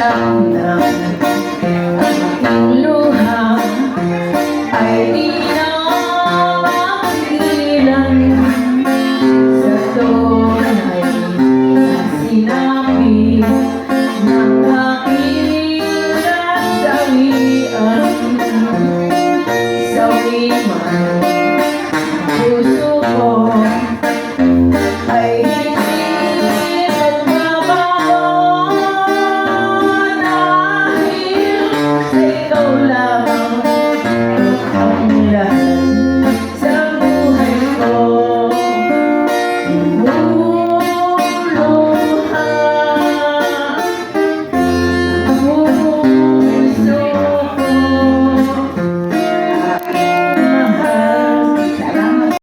katamnan Ang luha ay di